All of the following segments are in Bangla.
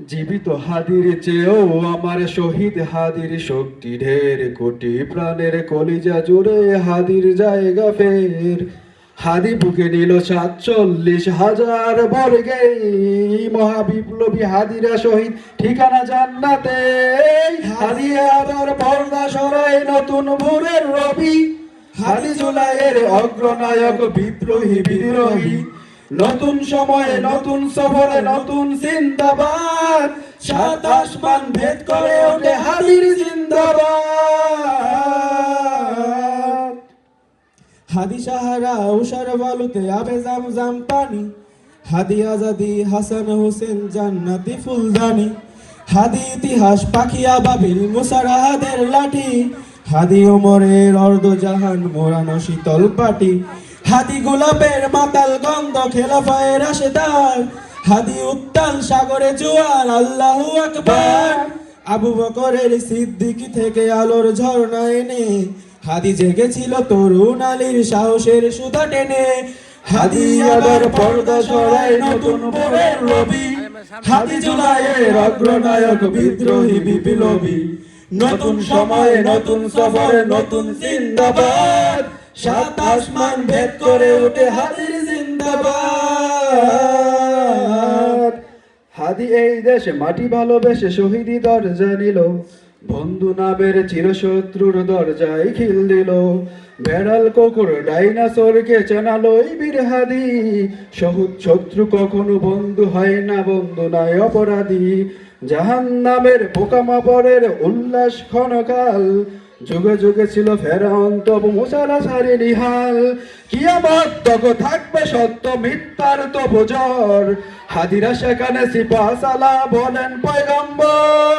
জীবিত হাদির চেয়েও আমার শহীদ হাদির শক্তি ঢের, কোটি প্রাণের কলিজা জুড়ে হাদির জায়গা ফের। হাদি বুকে নিল সাতচল্লিশ হাজার বর্গে মহাবিপ্লবী হাদিরা শহীদ, ঠিকানা জান্নাতে। হাদি আবার পর্দা সরাই নতুন ভোরের রবি। হাদি জুলাইয়ের অগ্রনায়ক বিপ্লবী বিদ্রোহী। নতুন সময়ে নতুন সফরে নতুন জিন্দাবাদ। সাত আসমান ভেদ করে ওঠে হাদির জিন্দাবাদ। হাদি সাহারা উষার বালুতে আবে জামজাম পানি। হাদি আজাদি হাসান হোসেন জান্নাতি ফুলদানি। হাদি ইতিহাস পাখিয়া বাবিল মুসারাহাদের লাঠি। হাদি ওমরের অর্ধ জাহান মোরানো শীতল পাটি। হাদি গোলাপের মাতাল গন্ধ খেলাফায়ের রাশেদার। হাদি উত্তাল সাগরে জোয়ার, আল্লাহু আকবার। আবু বকরের সিদ্দিকি থেকে আলোর ঝর্ণা এনে হাদি জেগেছিল তরুণ আলীর সাহসের সুতা টেনে। হাদি আবার পর্দা সরাই নতুন ভোরের রবি হাদি জুলাইয়ের অগ্রনায়ক বিদ্রোহী বিপ্লবী। নতুন সময়ে নতুন সফরে, নতুন জিন্দাবাদ। সাত আসমান ভেদ করে ওঠে হাদির জিন্দাবাদ। হাদি এই দেশে মাটি ভালোবেসে শহীদি দরজা নিল। বন্ধু নামের চিরশত্রুর দরজায় খিল দিল। বেড়াল কুকুর ডাইনাসরকে চেনালো এই বীর সহুদ শত্রু কখনো বন্ধু হয় না, বন্ধু নয় অপরাধী। জাহান নামের পোকামাপড়ের উল্লাস ক্ষণকাল। যুগে যুগে ছিল ফেরাউন, তবু মুসারা সারি নিহাল কিয়ামত তক থাকবে সত্য, মিথ্যার তো বোঝর হাদিরা সেখানে সিপা সালা বলেন, পয়গম্বর।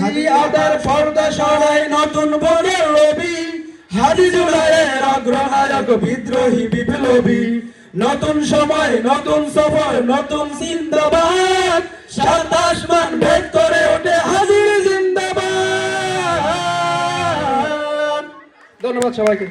হাদি আদার পর্দা সরাই নতুন বনের রবি হাজি জুলাইয়ের অগ্রনায়ক বিদ্রোহী বিপ্লবী। নতুন সময়, নতুন সফর, নতুন জিন্দাবাদ। সাত আসমান ভেদ করে ওঠে হাজির জিন্দাবাদ। ধন্যবাদ সবাইকে।